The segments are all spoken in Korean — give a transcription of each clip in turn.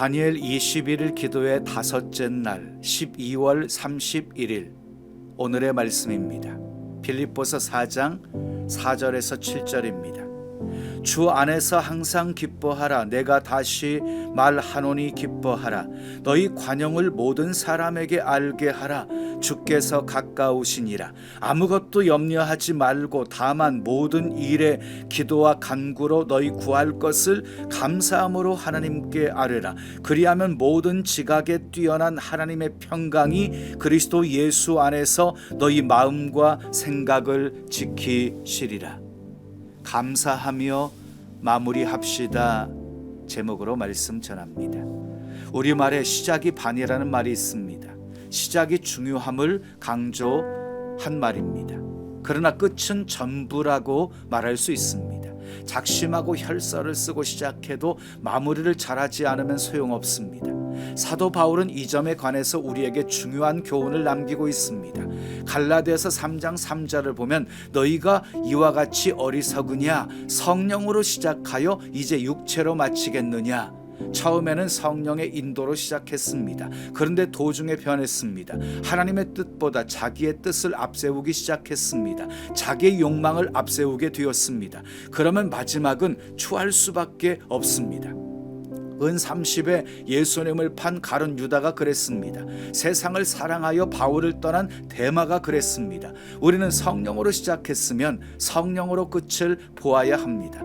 다니엘 21일 기도의 다섯째 날 12월 31일 오늘의 말씀입니다. 빌립보서 4장 4절에서 7절입니다. 주 안에서 항상 기뻐하라 내가 다시 말하노니 기뻐하라 너희 관용을 모든 사람에게 알게 하라 주께서 가까우시니라 아무것도 염려하지 말고 다만 모든 일에 기도와 간구로 너희 구할 것을 감사함으로 하나님께 아뢰라 그리하면 모든 지각에 뛰어난 하나님의 평강이 그리스도 예수 안에서 너희 마음과 생각을 지키시리라 감사하며 마무리합시다. 제목으로 말씀 전합니다. 우리말에 시작이 반이라는 말이 있습니다. 시작이 중요함을 강조한 말입니다. 그러나 끝은 전부라고 말할 수 있습니다. 작심하고 혈서를 쓰고 시작해도 마무리를 잘하지 않으면 소용없습니다. 사도 바울은 이 점에 관해서 우리에게 중요한 교훈을 남기고 있습니다. 갈라디아서 3장 3절을 보면 너희가 이와 같이 어리석으냐 성령으로 시작하여 이제 육체로 마치겠느냐 처음에는 성령의 인도로 시작했습니다. 그런데 도중에 변했습니다. 하나님의 뜻보다 자기의 뜻을 앞세우기 시작했습니다. 자기의 욕망을 앞세우게 되었습니다. 그러면 마지막은 추할 수밖에 없습니다. 은 30에 예수님을 판 가론 유다가 그랬습니다. 세상을 사랑하여 바울을 떠난 대마가 그랬습니다. 우리는 성령으로 시작했으면 성령으로 끝을 보아야 합니다.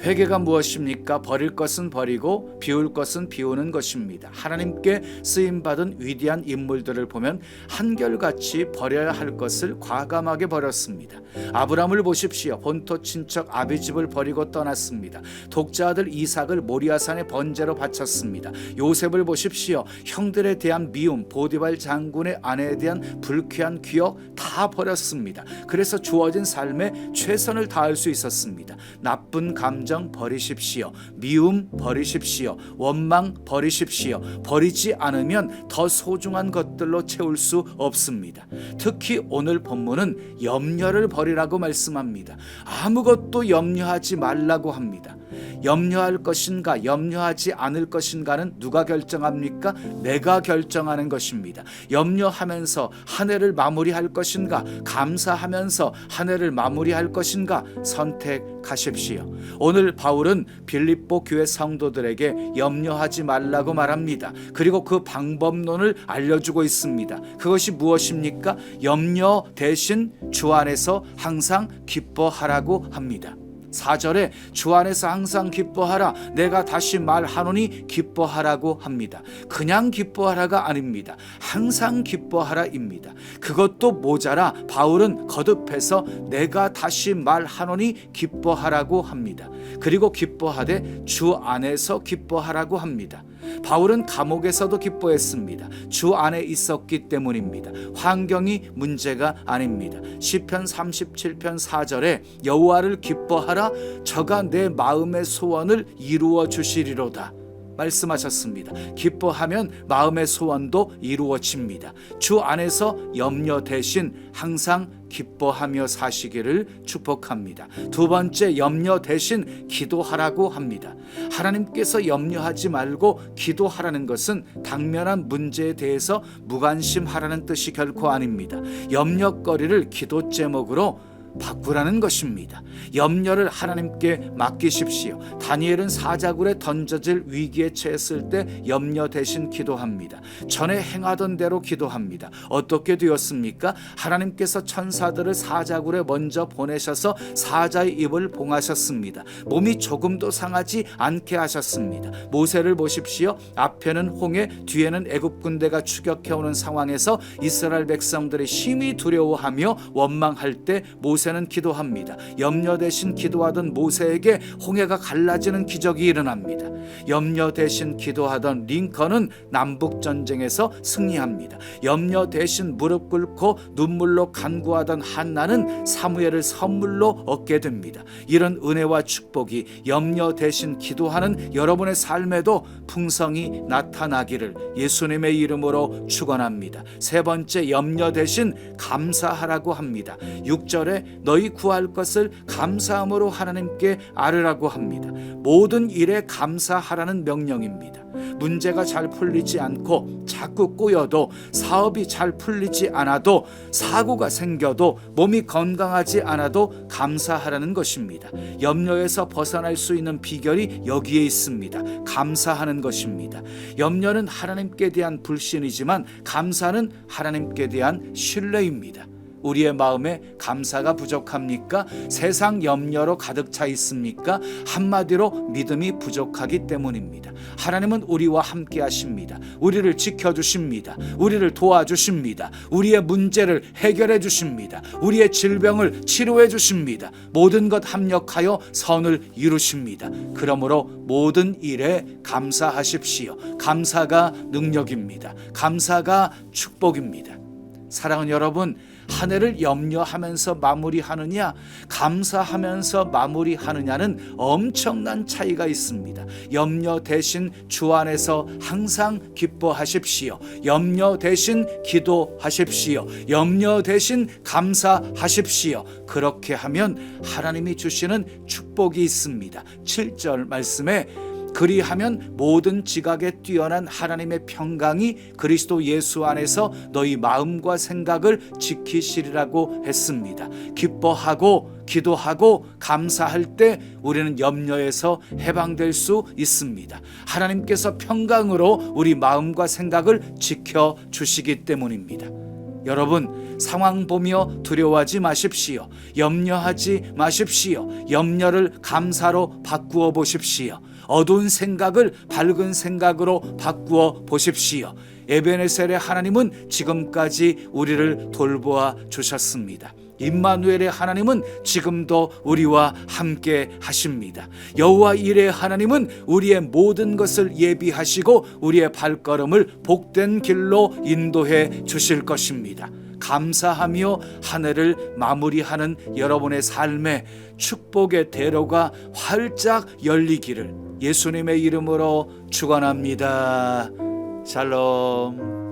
회개가 무엇입니까? 버릴 것은 버리고 비울 것은 비우는 것입니다. 하나님께 쓰임 받은 위대한 인물들을 보면 한결같이 버려야 할 것을 과감하게 버렸습니다. 아브라함을 보십시오. 본토 친척 아비집을 버리고 떠났습니다. 독자 아들 이삭을 모리아산의 번제로 바쳤습니다. 요셉을 보십시오. 형들에 대한 미움, 보디발 장군의 아내에 대한 불쾌한 기억 다 버렸습니다. 그래서 주어진 삶에 최선을 다할 수 있었습니다. 나쁜 감정 버리십시오. 미움 버리십시오. 원망 버리십시오. 버리지 않으면 더 소중한 것들로 채울 수 없습니다. 특히 오늘 본문은 염려를 버리라고 말씀합니다. 아무것도 염려하지 말라고 합니다. 염려할 것인가 염려하지 않을 것인가는 누가 결정합니까? 내가 결정하는 것입니다. 염려하면서 한 해를 마무리할 것인가 감사하면서 한 해를 마무리할 것인가 선택하십시오. 오늘 바울은 빌립보 교회 성도들에게 염려하지 말라고 말합니다. 그리고 그 방법론을 알려주고 있습니다. 그것이 무엇입니까? 염려 대신 주 안에서 항상 기뻐하라고 합니다. 4절에 주 안에서 항상 기뻐하라 내가 다시 말하노니 기뻐하라고 합니다. 그냥 기뻐하라가 아닙니다. 항상 기뻐하라입니다. 그것도 모자라 바울은 거듭해서 내가 다시 말하노니 기뻐하라고 합니다. 그리고 기뻐하되 주 안에서 기뻐하라고 합니다. 바울은 감옥에서도 기뻐했습니다. 주 안에 있었기 때문입니다. 환경이 문제가 아닙니다. 시편 37편 4절에 여호와를 기뻐하라 저가 내 마음의 소원을 이루어 주시리로다. 말씀하셨습니다. 기뻐하면 마음의 소원도 이루어집니다. 주 안에서 염려 대신 항상 기뻐하며 사시기를 축복합니다. 두 번째 염려 대신 기도하라고 합니다. 하나님께서 염려하지 말고 기도하라는 것은 당면한 문제에 대해서 무관심하라는 뜻이 결코 아닙니다. 염려거리를 기도 제목으로 바꾸라는 것입니다. 염려를 하나님께 맡기십시오. 다니엘은 사자굴에 던져질 위기에 처했을 때 염려 대신 기도합니다. 전에 행하던 대로 기도합니다. 어떻게 되었습니까? 하나님께서 천사들을 사자굴에 먼저 보내셔서 사자의 입을 봉하셨습니다. 몸이 조금도 상하지 않게 하셨습니다. 모세를 보십시오. 앞에는 홍해, 뒤에는 애굽 군대가 추격해 오는 상황에서 이스라엘 백성들이 심히 두려워하며 원망할 때 모세 모세는 기도합니다. 염려 대신 기도하던 모세에게 홍해가 갈라지는 기적이 일어납니다. 염려 대신 기도하던 링컨은 남북 전쟁에서 승리합니다. 염려 대신 무릎 꿇고 눈물로 간구하던 한나는 사무엘을 선물로 얻게 됩니다. 이런 은혜와 축복이 염려 대신 기도하는 여러분의 삶에도 풍성이 나타나기를 예수님의 이름으로 축원합니다. 세 번째 염려 대신 감사하라고 합니다. 6절에 너희 구할 것을 감사함으로 하나님께 아르라고 합니다. 모든 일에 감사하라는 명령입니다. 문제가 잘 풀리지 않고 자꾸 꼬여도 사업이 잘 풀리지 않아도 사고가 생겨도 몸이 건강하지 않아도 감사하라는 것입니다. 염려에서 벗어날 수 있는 비결이 여기에 있습니다. 감사하는 것입니다. 염려는 하나님께 대한 불신이지만 감사는 하나님께 대한 신뢰입니다. 우리의 마음에 감사가 부족합니까? 세상 염려로 가득 차 있습니까? 한마디로 믿음이 부족하기 때문입니다. 하나님은 우리와 함께 하십니다. 우리를 지켜 주십니다. 우리를 도와주십니다. 우리의 문제를 해결해 주십니다. 우리의 질병을 치료해 주십니다. 모든 것 합력하여 선을 이루십니다. 그러므로 모든 일에 감사하십시오. 감사가 능력입니다. 감사가 축복입니다. 사랑하는 여러분, 한 해를 염려하면서 마무리하느냐, 감사하면서 마무리하느냐는 엄청난 차이가 있습니다. 염려 대신 주 안에서 항상 기뻐하십시오. 염려 대신 기도하십시오. 염려 대신 감사하십시오. 그렇게 하면 하나님이 주시는 축복이 있습니다. 7절 말씀에 그리하면 모든 지각에 뛰어난 하나님의 평강이 그리스도 예수 안에서 너희 마음과 생각을 지키시리라고 했습니다. 기뻐하고 기도하고 감사할 때 우리는 염려에서 해방될 수 있습니다. 하나님께서 평강으로 우리 마음과 생각을 지켜 주시기 때문입니다. 여러분 상황 보며 두려워하지 마십시오. 염려하지 마십시오. 염려를 감사로 바꾸어 보십시오. 어두운 생각을 밝은 생각으로 바꾸어 보십시오. 에베네셀의 하나님은 지금까지 우리를 돌보아 주셨습니다. 임마누엘의 하나님은 지금도 우리와 함께 하십니다. 여호와 일의 하나님은 우리의 모든 것을 예비하시고 우리의 발걸음을 복된 길로 인도해 주실 것입니다. 감사하며 한 해를 마무리하는 여러분의 삶에 축복의 대로가 활짝 열리기를 예수님의 이름으로 축원합니다. 샬롬.